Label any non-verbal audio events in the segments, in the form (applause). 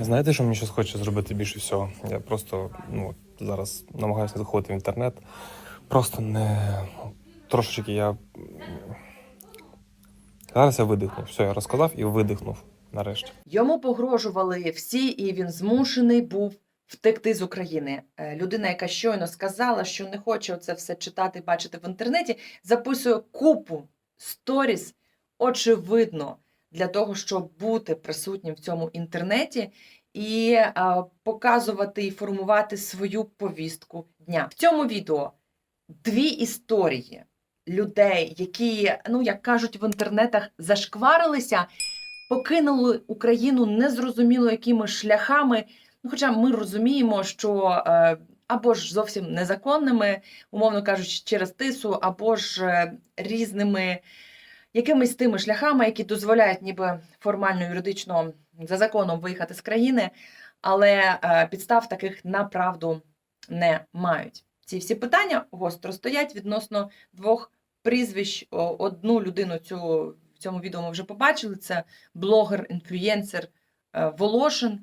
Знаєте, що мені зараз хочеться зробити більше всього? Я просто ну, зараз намагаюся заходити в інтернет. Просто не трошечки я. Зараз я видихнув. Все, я розказав і видихнув нарешті. Йому погрожували всі, і він змушений був втекти з України. Е, Людина, яка щойно сказала, що не хоче це все читати, бачити в інтернеті, записує купу сторіс, очевидно, для того, щоб бути присутнім в цьому інтернеті і е, показувати і формувати свою повістку дня. В цьому відео дві історії людей, які, ну як кажуть в інтернетах, зашкварилися покинули Україну незрозуміло якими шляхами. Ну, хоча ми розуміємо, що е, або ж зовсім незаконними, умовно кажучи, через тису, або ж е, різними якимись тими шляхами, які дозволяють ніби формально юридично за законом виїхати з країни, але е, підстав таких направду не мають. Ці всі питання гостро стоять відносно двох прізвищ. Одну людину цю в цьому відео ми вже побачили. Це блогер, інфлюєнсер е, Волошин.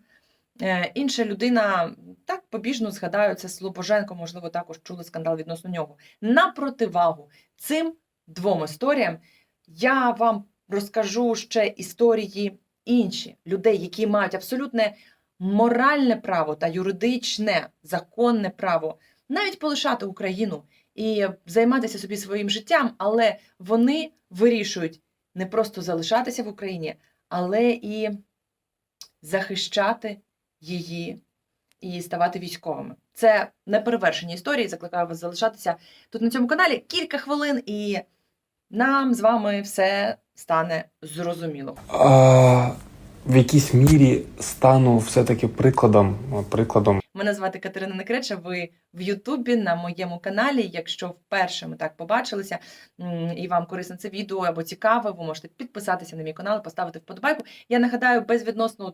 Е, Інша людина, так побіжно згадаю, це Слобоженко, можливо, також чули скандал відносно нього. На противагу цим двом історіям я вам розкажу ще історії інші людей, які мають абсолютне моральне право та юридичне законне право навіть полишати Україну і займатися собі своїм життям, але вони вирішують не просто залишатися в Україні, але і захищати її і ставати військовими. Це неперевершені історії. Закликаю вас залишатися тут на цьому каналі кілька хвилин, і нам з вами все стане зрозуміло. А, в якійсь мірі стану все-таки прикладом, прикладом Мене звати Катерина Некреча. Ви в Ютубі на моєму каналі. Якщо вперше ми так побачилися і вам корисне це відео або цікаве, ви можете підписатися на мій канал, поставити вподобайку. Я нагадаю, безвідносно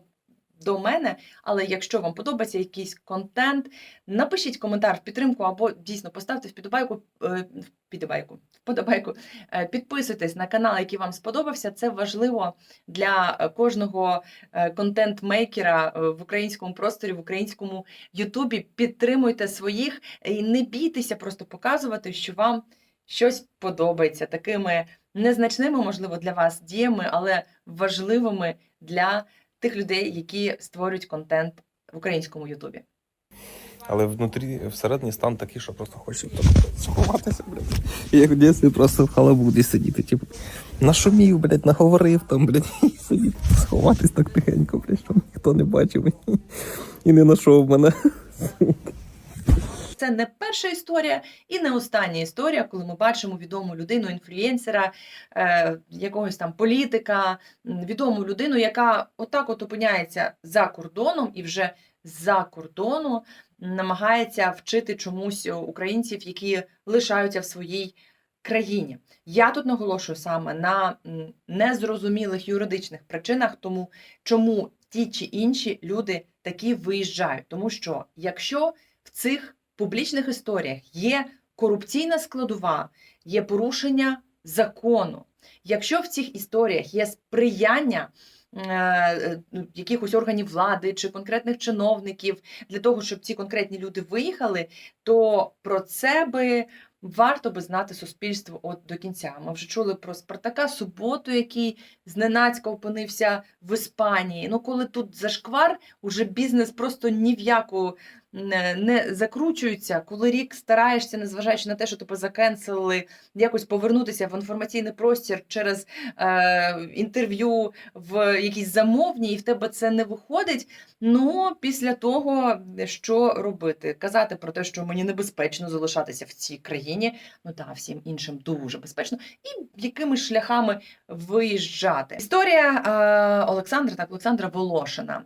до мене, але якщо вам подобається якийсь контент, напишіть коментар в підтримку або дійсно поставте вподобайку, е, вподобайку. Е, Підписуйтесь на канал, який вам сподобався. Це важливо для кожного е, контент-мейкера в українському просторі, в українському Ютубі. Підтримуйте своїх і не бійтеся просто показувати, що вам щось подобається такими незначними, можливо, для вас діями, але важливими для тих людей, які створюють контент в українському Ютубі. Але внутрі всередині стан такий, що просто так сховатися, блядь. Як в просто в халабуді сидіти, типу. Нашумів, блядь, наговорив там, блядь, (laughs) і сидіти, сховатись так тихенько, блядь, щоб ніхто не бачив і не знайшов мене. Це не перша історія і не остання історія, коли ми бачимо відому людину, інфлюєнсера, е, якогось там політика, відому людину, яка отак от опиняється за кордоном і вже за кордону намагається вчити чомусь українців, які лишаються в своїй країні. Я тут наголошую саме на незрозумілих юридичних причинах, тому чому ті чи інші люди такі виїжджають. Тому що якщо в цих публічних історіях є корупційна складова, є порушення закону. Якщо в цих історіях є сприяння е, ну, якихось органів влади чи конкретних чиновників для того, щоб ці конкретні люди виїхали, то про це би варто би знати суспільство от до кінця. Ми вже чули про Спартака Суботу, який зненацька опинився в Іспанії. Ну, коли тут зашквар, уже бізнес просто ні в яку не, закручується, коли рік стараєшся, незважаючи на те, що тебе закенселили, якось повернутися в інформаційний простір через е, інтерв'ю в якійсь замовні, і в тебе це не виходить. Ну, після того, що робити? Казати про те, що мені небезпечно залишатися в цій країні, ну та всім іншим дуже безпечно, і якими шляхами виїжджати. Історія е, Олександра, так, Олександра Волошина.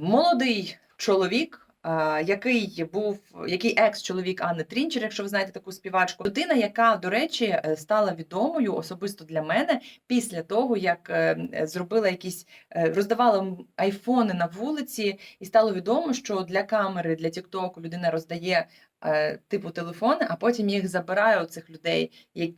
Молодий чоловік. Е, Який був який екс-чоловік Анни Трінчер, якщо ви знаєте таку співачку, людина, яка, до речі, е, стала відомою особисто для мене після того, як е, зробила якісь роздавала айфони на вулиці, і стало відомо, що для камери, для Тіктоку людина роздає типу телефони, а потім їх забирає у цих людей,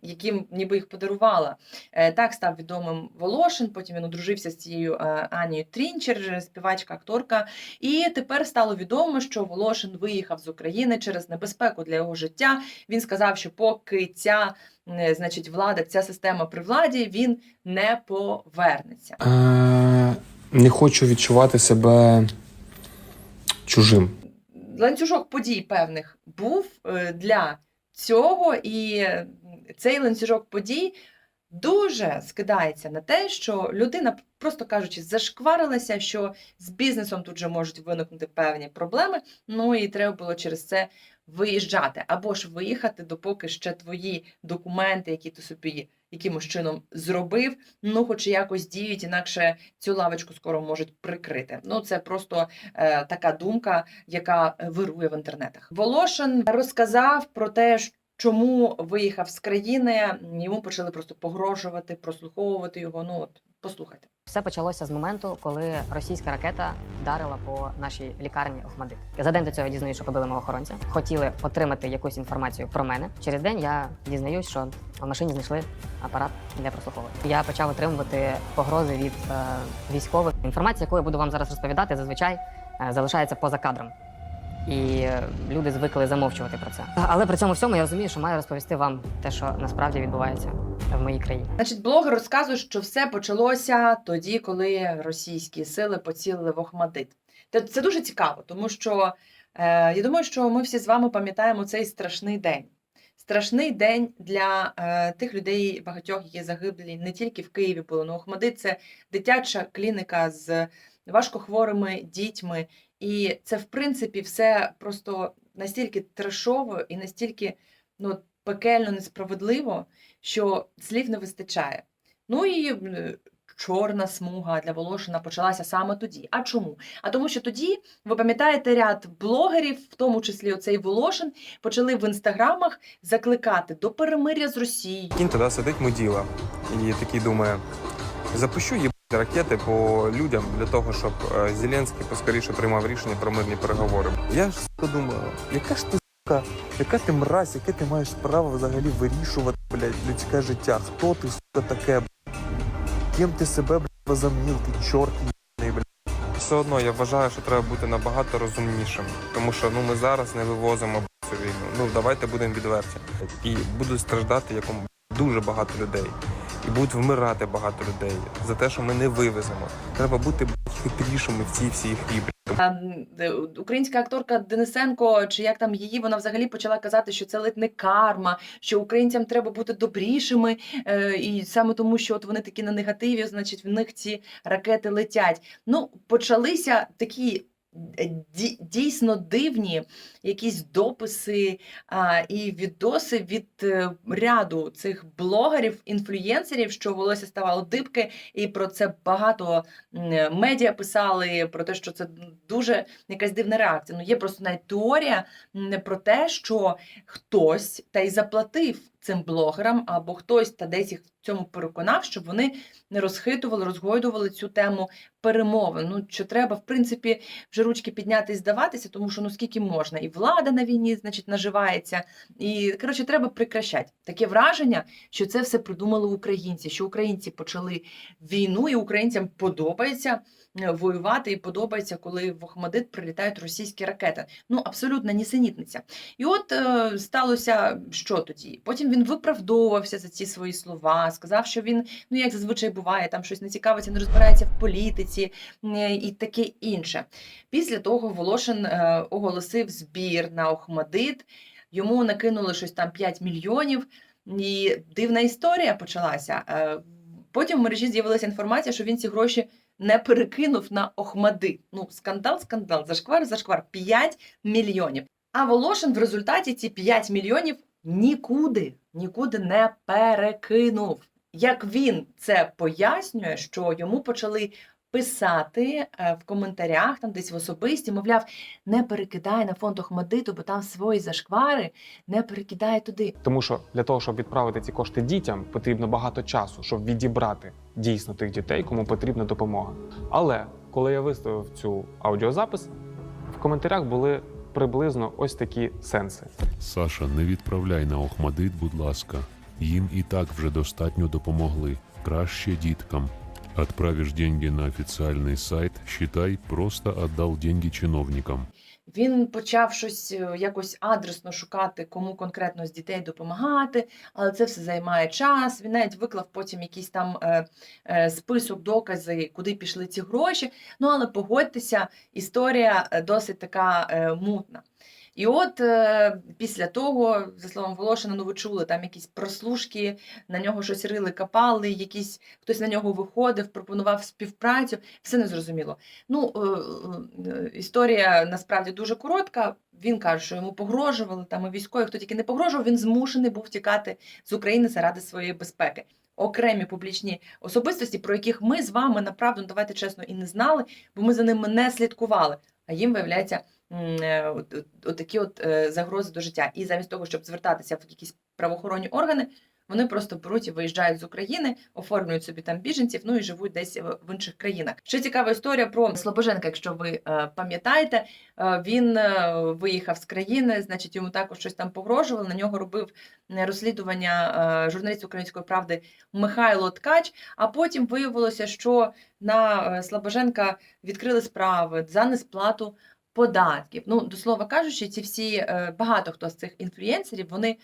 яким ніби їх подарувала. Е, Так став відомим Волошин. Потім він одружився з цією е, Анією Трінчер, співачка, акторка. І тепер стало відомо, що Волошин виїхав з України через небезпеку для його життя. Він сказав, що поки ця е, значить влада, ця система при владі, він не повернеться. Е, не хочу відчувати себе чужим. Ланцюжок подій певних був е, для цього, і цей ланцюжок подій дуже скидається на те, що людина, просто кажучи, зашкварилася, що з бізнесом тут же можуть виникнути певні проблеми. Ну і треба було через це виїжджати або ж виїхати, допоки ще твої документи, які ти собі якимось чином зробив, ну хоч якось діють, інакше цю лавочку скоро можуть прикрити. Ну це просто е, така думка, яка вирує в інтернетах. Волошин розказав про те, що- чому виїхав з країни. Йому почали просто погрожувати, прослуховувати його. Ну от послухайте. Все почалося з моменту, коли російська ракета вдарила по нашій лікарні Охмадит. За день до цього я дізнаюсь, що побили мого охоронця. Хотіли отримати якусь інформацію про мене. Через день я дізнаюсь, що в машині знайшли апарат для прослуховування. Я почав отримувати погрози від е, військових. Інформація, яку я буду вам зараз розповідати, зазвичай е, залишається поза кадром. І е, люди звикли замовчувати про це. Але при цьому всьому я розумію, що маю розповісти вам те, що насправді відбувається в моїй країні. Значить, блогер розказує, що все почалося тоді, коли російські сили поцілили в Охмадит. Це дуже цікаво, тому що е, я думаю, що ми всі з вами пам'ятаємо цей страшний день. Страшний день для е, тих людей, багатьох, які загиблі не тільки в Києві були. Ну, Охмадит це дитяча клініка з важкохворими дітьми. І це, в принципі, все просто настільки трешово і настільки ну, пекельно несправедливо, що слів не вистачає. Ну і чорна смуга для Волошина почалася саме тоді. А чому? А тому, що тоді, ви пам'ятаєте, ряд блогерів, в тому числі оцей Волошин, почали в інстаграмах закликати до перемиря з Росією. Кінь тоді сидить муділа і такий думає: запущу їбать ракети по людям для того, щоб е, Зеленський поскоріше приймав рішення про мирні переговори. Я ж думаю, яка ж ти сука, яка ти мразь, яке ти маєш право взагалі вирішувати, блядь, людське життя? Хто ти сука таке? Ким ти себе блядь, возомнив, ти чорт їбаний, блядь. Все одно я вважаю, що треба бути набагато розумнішим, тому що ну ми зараз не вивозимо цю війну. Ну давайте будемо відверті. І будуть страждати якому дуже багато людей. І будуть вмирати багато людей за те, що ми не вивеземо. Треба бути хитрішими в цій всій грі. де- Українська акторка Денисенко, чи як там її, вона взагалі почала казати, що це ледь не карма, що українцям треба бути добрішими, е, і саме тому, що от вони такі на негативі, значить, в них ці ракети летять. Ну, почалися такі. Е, ді- Дійсно дивні якісь дописи а, і відоси від е, ряду цих блогерів, інфлюєнсерів, що волосся ставало дибки, і про це багато медіа писали про те, що це дуже якась дивна реакція. Ну є просто навіть теорія про те, що хтось та й заплатив цим блогерам, або хтось та десь їх в цьому переконав, щоб вони не розхитували, розгойдували цю тему перемовин. Ну що треба, в принципі, вже ручки підняти і здаватися, тому що ну скільки можна, і влада на війні, значить, наживається. І коротше, треба прикращати. Таке враження, що це все придумали українці, що українці почали війну, і українцям подобається е, воювати, і подобається, коли в Охмадит прилітають російські ракети. Ну, абсолютна нісенітниця. І от е, сталося що тоді? Потім він виправдовувався за ці свої слова, сказав, що він, ну як зазвичай буває, там щось не цікавиться, не розбирається в політиці е, і таке інше. Після того Волошин е, оголосив збір на Охмадит. Йому накинули щось там 5 мільйонів, і дивна історія почалася. Е, Потім в мережі з'явилася інформація, що він ці гроші не перекинув на Охмадит. Ну, скандал, скандал, зашквар, зашквар, 5 мільйонів. А Волошин в результаті ці 5 мільйонів нікуди, нікуди не перекинув. Як він це пояснює, що йому почали писати е, в коментарях, там десь в особисті, мовляв, не перекидай на фонд Охмадиту, бо там свої зашквари, не перекидай туди. Тому що для того, щоб відправити ці кошти дітям, потрібно багато часу, щоб відібрати дійсно тих дітей, кому потрібна допомога. Але коли я виставив цю аудіозапис, в коментарях були приблизно ось такі сенси. Саша, не відправляй на Охмадит, будь ласка. Їм і так вже достатньо допомогли. Краще діткам. Отправишь деньги на официальный сайт, считай, просто отдал деньги чиновникам. Він почав щось е, якось адресно шукати, кому конкретно з дітей допомагати, але це все займає час. Він навіть виклав потім якийсь там е, е, список, докази, куди пішли ці гроші. Ну але погодьтеся, історія досить така мутна. І от е, після того, за словом Волошина, ну ви чули, там якісь прослушки, на нього щось рили, капали, якісь хтось на нього виходив, пропонував співпрацю. Все незрозуміло. Ну, е, е, історія насправді дуже коротка. Він каже, що йому погрожували там і військові, хто тільки не погрожував, він змушений був тікати з України заради своєї безпеки. Окремі публічні особистості, про яких ми з вами направду, давайте чесно, і не знали, бо ми за ними не слідкували. А їм виявляється м, е, от, е, загрози до життя. І замість того, щоб звертатися в якісь правоохоронні органи, вони просто беруть і виїжджають з України, оформлюють собі там біженців, ну і живуть десь в інших країнах. Ще цікава історія про Слобоженка, якщо ви е, пам'ятаєте, він виїхав з країни, значить йому також щось там погрожували. На нього робив розслідування журналіст української правди Михайло Ткач. А потім виявилося, що на Слобоженка відкрили справи за несплату. Податків, ну до слова кажучи, ці всі е, багато хто з цих інфлюєнсерів вони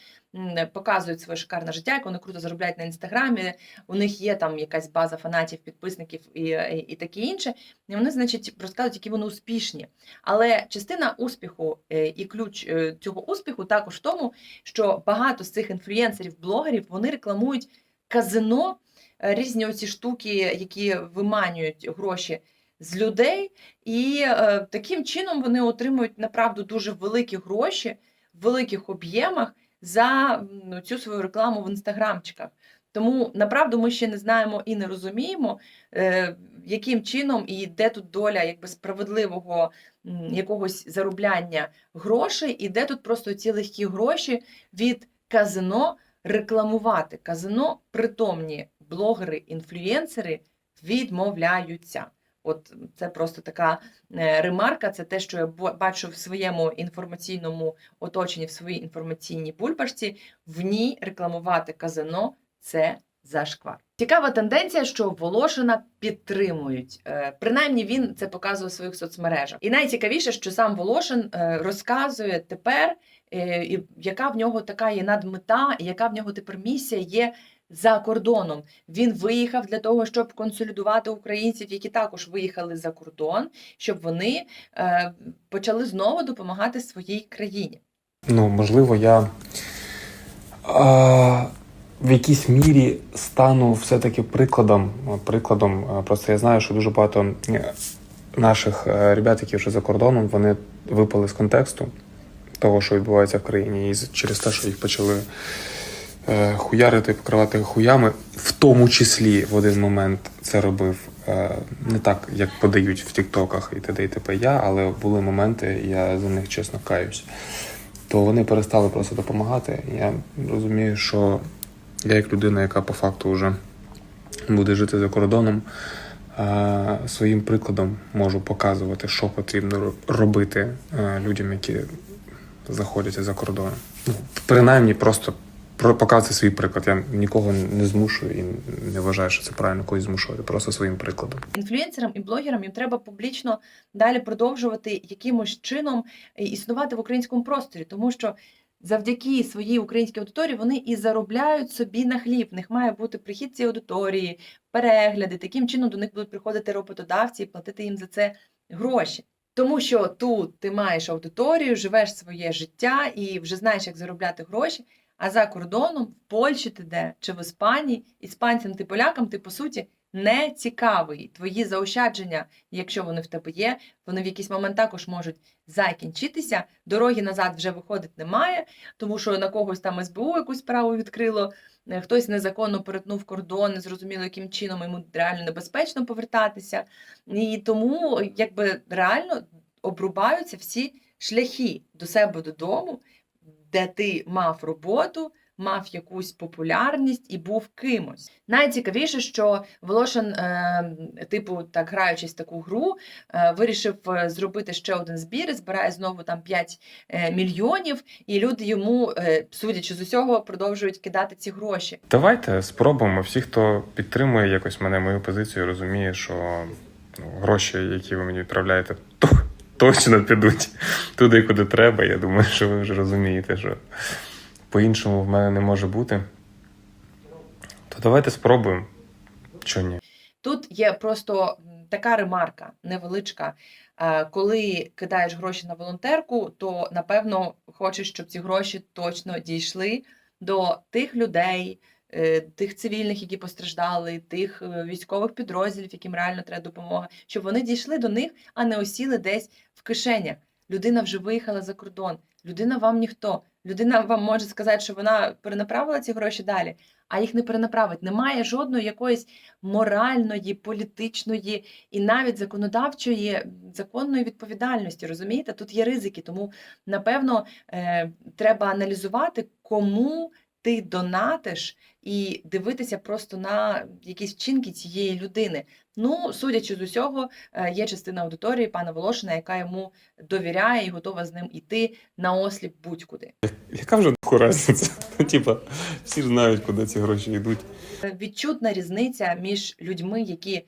показують своє шикарне життя, як вони круто заробляють на інстаграмі. У них є там якась база фанатів, підписників і, і, таке інше. І вони, значить, розказують, які вони успішні. Але частина успіху е, і ключ е, цього успіху також в тому, що багато з цих інфлюєнсерів, блогерів вони рекламують казино, різні оці штуки, які виманюють гроші з людей, і е, таким чином вони отримують направду дуже великі гроші в великих об'ємах за ну, цю свою рекламу в інстаграмчиках. Тому направду ми ще не знаємо і не розуміємо, е, яким чином і де тут доля якби справедливого м, якогось заробляння грошей, і де тут просто ці легкі гроші від казино рекламувати. Казино притомні блогери, інфлюєнсери відмовляються. От це просто така е, ремарка. Це те, що я бачу в своєму інформаційному оточенні, в своїй інформаційній бульбашці. В ній рекламувати казино це зашквар. Цікава тенденція, що Волошина підтримують. Е, Принаймні він це показує в своїх соцмережах. І найцікавіше, що сам Волошин е, розказує тепер, яка в нього така є надмета, і яка в нього тепер місія є за кордоном. Він виїхав для того, щоб консолідувати українців, які також виїхали за кордон, щоб вони е, почали знову допомагати своїй країні. Ну, можливо, я а, в якійсь мірі стану все-таки прикладом. Прикладом, просто я знаю, що дуже багато наших е, ребят, які вже за кордоном, вони випали з контексту того, що відбувається в країні, і через те, що їх почали хуярити, покривати хуями, в тому числі в один момент це робив е, не так, як подають в Тіктоках і т.д. і т.п. я, але були моменти, я за них чесно каюсь. То вони перестали просто допомагати. Я розумію, що я, як людина, яка по факту вже буде жити за кордоном, е, своїм прикладом можу показувати, що потрібно робити е, людям, які знаходяться за кордоном. Ну, принаймні, просто показувати свій приклад. Я нікого не змушую і не вважаю, що це правильно когось змушувати, просто своїм прикладом. інфлюенсерам і блогерам їм треба публічно далі продовжувати якимось чином е, існувати в українському просторі, тому що завдяки своїй українській аудиторії вони і заробляють собі на хліб. В них має бути прихід цієї аудиторії, перегляди. Таким чином до них будуть приходити роботодавці і платити їм за це гроші. Тому що тут ти маєш аудиторію, живеш своє життя і вже знаєш, як заробляти гроші. А за кордоном, в Польщі ти де чи в Іспанії, іспанцям ти полякам, ти по суті не цікавий. Твої заощадження, якщо вони в тебе є, вони в якийсь момент також можуть закінчитися. Дороги назад вже виходить немає, тому що на когось там СБУ якусь справу відкрило, е, хтось незаконно перетнув кордон, не зрозуміло, яким чином йому реально небезпечно повертатися. І тому якби реально обрубаються всі шляхи до себе додому, де ти мав роботу, мав якусь популярність і був кимось. Найцікавіше, що Волошин, е, типу, так граючись таку гру, е, вирішив е, зробити ще один збір, збирає знову там 5 е, мільйонів, і люди йому, е, судячи з усього, продовжують кидати ці гроші. Давайте спробуємо. Всі, хто підтримує якось мене, мою позицію, розуміє, що ну, гроші, які ви мені відправляєте, то, точно підуть туди, куди треба. Я думаю, що ви вже розумієте, що по-іншому в мене не може бути. То давайте спробуємо. Чого ні? Тут є просто така ремарка невеличка. Коли кидаєш гроші на волонтерку, то напевно хочеш, щоб ці гроші точно дійшли до тих людей, тих цивільних, які постраждали, тих е, військових підрозділів, яким реально треба допомога, щоб вони дійшли до них, а не осіли десь в кишенях. Людина вже виїхала за кордон. Людина вам ніхто. Людина вам може сказати, що вона перенаправила ці гроші далі, а їх не перенаправить. Немає жодної якоїсь моральної, політичної і навіть законодавчої законної відповідальності. Розумієте, тут є ризики, тому напевно е, треба аналізувати, кому ти донатиш, і дивитися просто на якісь вчинки цієї людини. Ну, судячи з усього, е, є частина аудиторії пана Волошина, яка йому довіряє і готова з ним іти на осліп будь-куди. Яка вже разниця? (laughs) Ну, типа, всі ж знають, куди ці гроші йдуть. Е, Відчутна різниця між людьми, які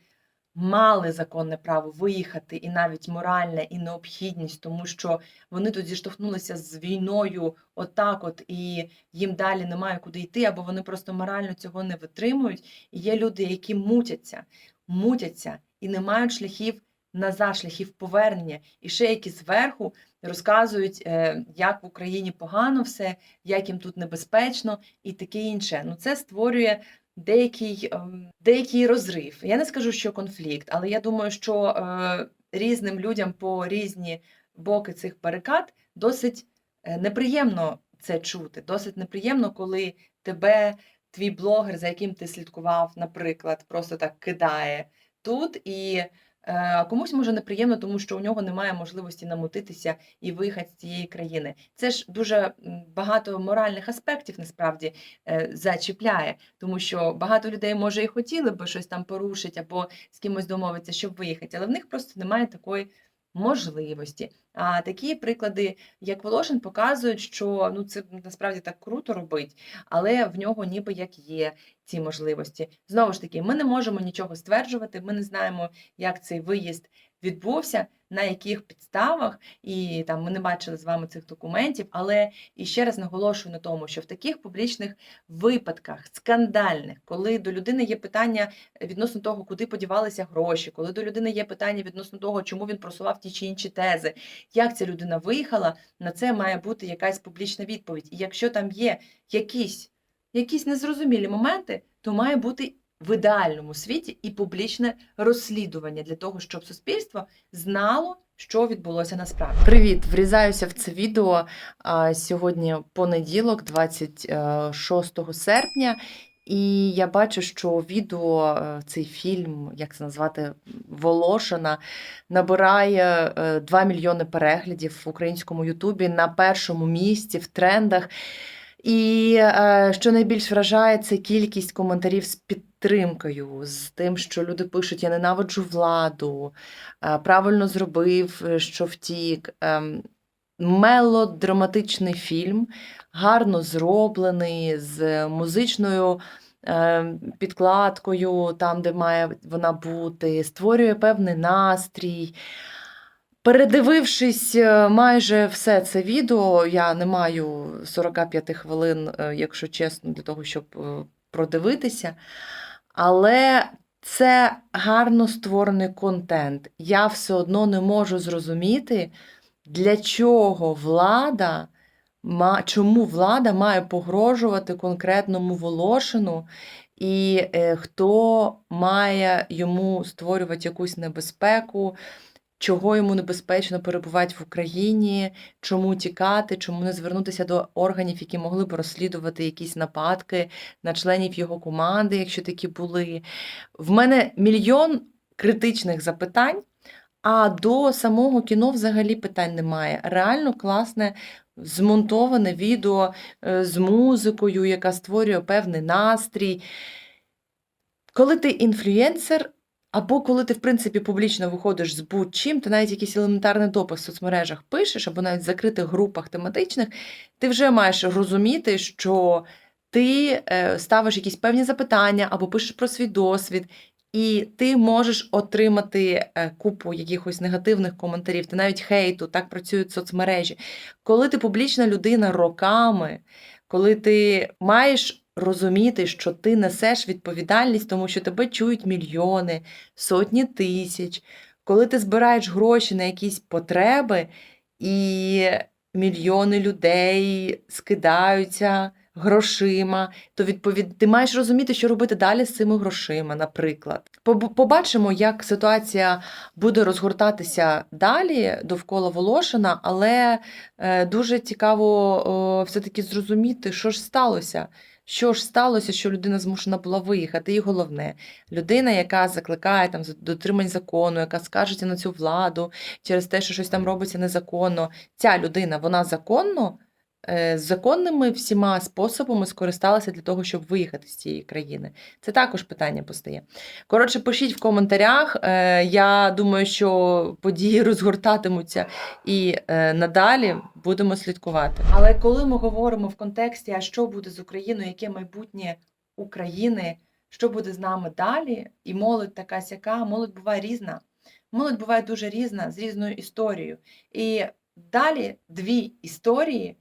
мали законне право виїхати, і навіть моральне, і необхідність, тому що вони тут зіштовхнулися з війною отак, от і їм далі немає куди йти, або вони просто морально цього не витримують. І є люди, які мутяться, мутяться і не мають шляхів назад, шляхів повернення, і ще які зверху розказують, е, як в Україні погано все, як їм тут небезпечно і таке інше. Ну це створює деякий, ем, деякий розрив. Я не скажу, що конфлікт, але я думаю, що е, різним людям по різні боки цих барикад досить е, неприємно це чути. Досить неприємно, коли тебе твій блогер, за яким ти слідкував, наприклад, просто так кидає тут і. Е, Комусь може неприємно, тому що у нього немає можливості намутитися і виїхати з цієї країни. Це ж дуже багато моральних аспектів насправді е, зачіпляє, тому що багато людей може і хотіли би щось там порушити або з кимось домовитися, щоб виїхати, але в них просто немає такої можливості. А такі приклади, як Волошин, показують, що ну це насправді так круто робить, але в нього ніби як є ці можливості. Знову ж таки, ми не можемо нічого стверджувати, ми не знаємо, як цей виїзд відбувся, на яких підставах, і там ми не бачили з вами цих документів. Але і ще раз наголошую на тому, що в таких публічних випадках, скандальних, коли до людини є питання відносно того, куди подівалися гроші, коли до людини є питання відносно того, чому він просував ті чи інші тези, як ця людина виїхала, на це має бути якась публічна відповідь. І якщо там є якісь, якісь незрозумілі моменти, то має бути в ідеальному світі і публічне розслідування для того, щоб суспільство знало, що відбулося насправді. Привіт, врізаюся в це відео. Сьогодні понеділок, 26 серпня. І я бачу, що відео, е, цей фільм, як це назвати, Волошина, набирає е, 2 мільйони переглядів в українському Ютубі на першому місці в трендах. І е, що найбільш вражає, це кількість коментарів з підтримкою, з тим, що люди пишуть: Я ненавиджу владу, е, правильно зробив, е, що втік. Ем, Мелодраматичний фільм, гарно зроблений, з музичною е, підкладкою, там, де має вона бути, створює певний настрій. Передивившись е, майже все це відео, я не маю 45 хвилин, е, якщо чесно, для того, щоб е, продивитися. Але це гарно створений контент. Я все одно не можу зрозуміти, для чого влада, чому влада має погрожувати конкретному Волошину, і е, хто має йому створювати якусь небезпеку, чого йому небезпечно перебувати в Україні, чому тікати, чому не звернутися до органів, які могли б розслідувати якісь нападки на членів його команди, якщо такі були. В мене мільйон критичних запитань, а до самого кіно взагалі питань немає. Реально класне змонтоване відео е, з музикою, яка створює певний настрій. Коли ти інфлюєнсер, або коли ти, в принципі, публічно виходиш з будь-чим, ти навіть якийсь елементарний допис в соцмережах пишеш, або навіть в закритих групах тематичних, ти вже маєш розуміти, що ти е, ставиш якісь певні запитання або пишеш про свій досвід, і ти можеш отримати е, купу якихось негативних коментарів, та навіть хейту, так працюють соцмережі. Коли ти публічна людина роками, коли ти маєш розуміти, що ти несеш відповідальність, тому що тебе чують мільйони, сотні тисяч, коли ти збираєш гроші на якісь потреби, і мільйони людей скидаються грошима, то відповід... ти маєш розуміти, що робити далі з цими грошима, наприклад. Побачимо, як ситуація буде розгортатися далі довкола Волошина, але е, дуже цікаво все-таки зрозуміти, що ж сталося. Що ж сталося, що людина змушена була виїхати? І головне, людина, яка закликає там дотримань закону, яка скаржиться на цю владу через те, що щось там робиться незаконно. Ця людина, вона законно, законними всіма способами скористалася для того, щоб виїхати з цієї країни. Це також питання постає. Коротше, пишіть в коментарях. Е, Я думаю, що події (laughs) розгортатимуться і е, надалі будемо слідкувати. Але коли ми говоримо в контексті, а що буде з Україною, яке майбутнє України, що буде з нами далі, і молодь така сяка, молодь буває різна. Молодь буває дуже різна, з різною історією. І далі дві історії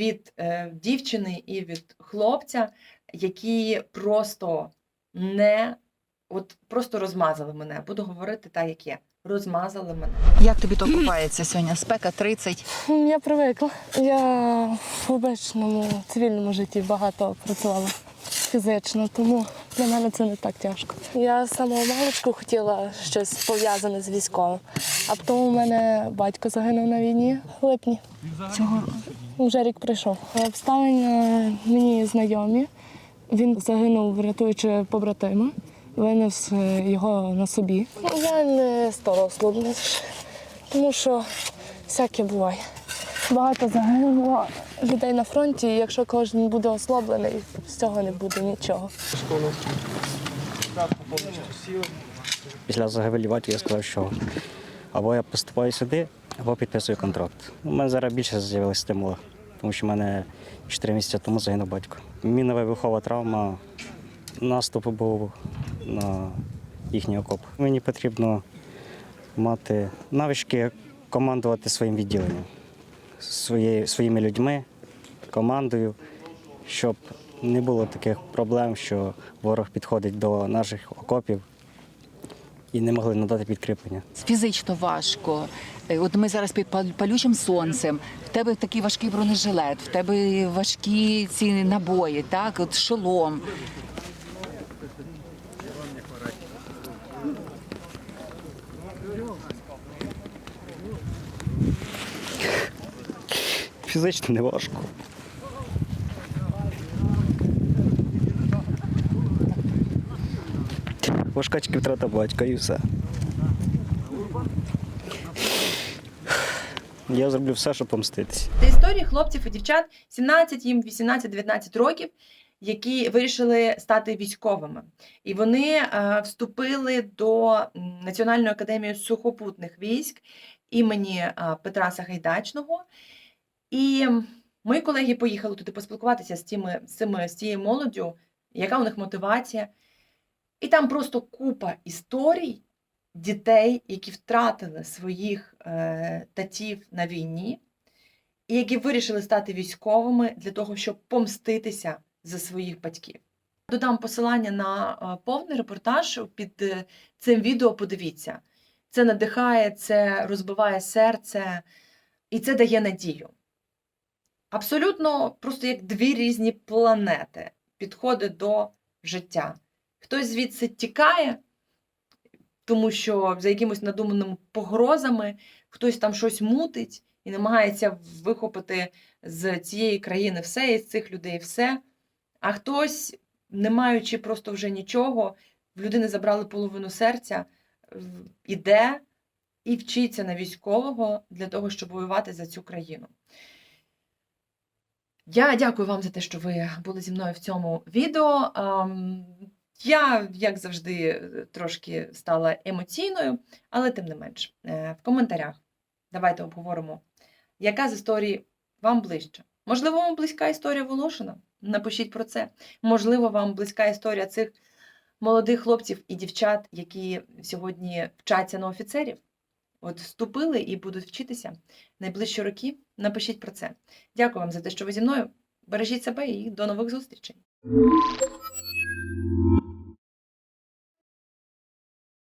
від е, дівчини і від хлопця, які просто не от просто розмазали мене. Буду говорити так, як є. Розмазали мене. Як тобі то купається сьогодні? Спека 30. Я привикла. Я в обичному цивільному житті багато працювала фізично, тому для мене це не так тяжко. Я з самого маличку хотіла щось пов'язане з військовим, а потім у мене батько загинув на війні в липні. Цього Вже рік прийшов. Обставини мені знайомі. Він загинув, рятуючи побратима, винес е, його на собі. Ну, Я не старослубна, тому що всяке буває. Багато загинуло людей на фронті, і якщо кожен буде ослаблений, з цього не буде нічого. Після загибелі батька я сказав, що або я поступаю сюди, або підписую контракт. У мене зараз більше з'явилось стимулу, тому що в мене 4 місяці тому загинув батько. Мінова вибухова травма, наступ був на їхній окоп. Мені потрібно мати навички командувати своїм відділенням, своє- своїми людьми, командою, щоб не було таких проблем, що ворог підходить до наших окопів і не могли надати підкріплення. фізично важко. Е, От ми зараз під пал- палючим сонцем. В тебе такий важкий бронежилет, в тебе важкі ці набої, так, от шолом. Фізично не важко. Важкачки втрата батька і все. Я зроблю все, щоб помститися. Це історії хлопців і дівчат 17, їм 18-19 років, які вирішили стати військовими. І вони е, вступили до Національної академії сухопутних військ імені е, Петра Сагайдачного. І мої колеги поїхали туди поспілкуватися з, тими, з, цими, з цією молоддю, яка у них мотивація. І там просто купа історій дітей, які втратили своїх е, татів на війні, і які вирішили стати військовими для того, щоб помститися за своїх батьків. Додам посилання на е, повний репортаж під е, цим відео. Подивіться, це надихає, це розбиває серце і це дає надію. Абсолютно просто як дві різні планети підходить до життя. Хтось звідси тікає, тому що за якимось надуманими погрозами хтось там щось мутить і намагається вихопити з цієї країни все, і з цих людей все. А хтось, не маючи просто вже нічого, в людини забрали половину серця, іде і вчиться на військового для того, щоб воювати за цю країну. Я дякую вам за те, що ви були зі мною в цьому відео. Я, як завжди, трошки стала емоційною, але тим не менш, Е, в коментарях давайте обговоримо, яка з історій вам ближче. Можливо, вам близька історія Волошина? Напишіть про це. Можливо, вам близька історія цих молодих хлопців і дівчат, які сьогодні вчаться на офіцерів. От вступили і будуть вчитися найближчі роки. Напишіть про це. Дякую вам за те, що ви зі мною. Бережіть себе і до нових зустрічей.